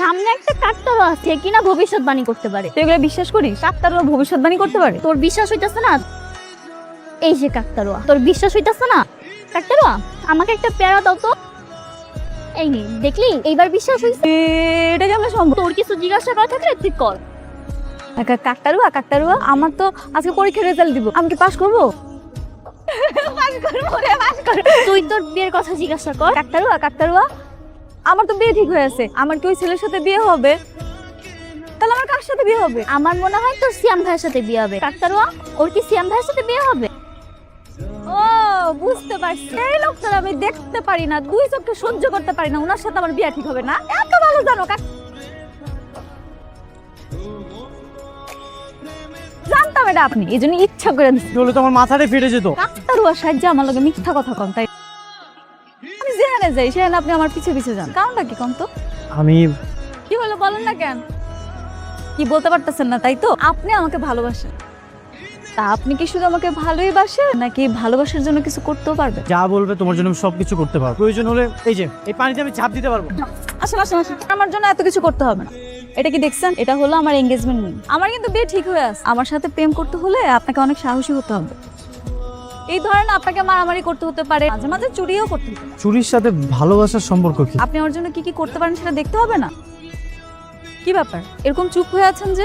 সামনে একটা কাকতারও আছে কিনা ভবিষ্যৎবাণী করতে পারে। তুই এগুলো বিশ্বাস করিস? ডাক্তাররা ভবিষ্যৎবাণী করতে পারে? তোর বিশ্বাস হইতাছে না? এই যে কাকতারুয়া তোর বিশ্বাস হইতাছে না? কাকতারুয়া আমাকে একটা পেয়ারা দাও তো। এই নে দেখলি? এইবার বিশ্বাস হইছে। এটা কেমন সম্ভব? তোর কিছু জিজ্ঞাসা করা থাকলে তুই কর। কাকতারুয়া কাকতারুয়া আমার তো আজকে পরীক্ষার রেজাল্ট দিব। আমি কি পাস করব? পাস করব রে পাস কর তুই তোর বিয়ের কথা জিজ্ঞাসা কর। কাকতারুয়া কাকতারুয়া আমার তো বিয়ে ঠিক হয়ে আছে। আমার কি ওই ছেলের সাথে বিয়ে হবে? তাহলে আমার কার সাথে বিয়ে হবে? আমার মনে হয় তোর সিয়াম ভাইয়ের সাথে বিয়ে হবে। কাকতারুয়া ওর কি সিয়াম ভাইয়ের সাথে বিয়ে হবে? ও বুঝতে পারছি। এই লোকটার আমি দেখতে পারি না দুই চোখে সহ্য করতে পারি না ওনার সাথে আমার বিয়ে ঠিক হবে না। এত ভালো জানো কাক জানতাম এটা আপনি এই জন্য ইচ্ছা করে দিচ্ছি হলে তো আমার মাথাটাই ফেটে যেত। ডাক্তারুয়া সাহায্যে আমার লগে মিথ্যা কথা কম তাই আমি যেখানে যাই সেখানে আপনি আমার পিছে পিছে যান। কারণটা কি কম তো? আমি কি হলো বলেন না কেন? কি বলতে পারতেছেন না তাই তো? আপনি আমাকে ভালোবাসেন। তা আপনি কি শুধু আমাকে ভালোই বাসেন নাকি ভালোবাসার জন্য কিছু করতেও পারবেন? যা বলবে তোমার জন্য আমি সবকিছু করতে পারব। প্রয়োজন হলে এই যে এই পানিতে আমি ঝাঁপ দিতে পারব। আসুন আসুন আসুন। আমার জন্য এত কিছু করতে হবে না। এটা কি দেখছেন? এটা হলো আমার এঙ্গেজমেন্ট আমার কিন্তু বিয়ে ঠিক হয়ে আছে। আমার সাথে প্রেম করতে হলে আপনাকে অনেক সাহসী হতে হবে। এই ধরেন আপনাকে মারামারি করতে হতে পারে মাঝে মাঝে চুরিও করতে হতে পারে। চুরির সাথে ভালোবাসার সম্পর্ক কি? আপনি আমার জন্য কি কি করতে পারেন সেটা দেখতে হবে না? কি ব্যাপার? এরকম চুপ হয়ে আছেন যে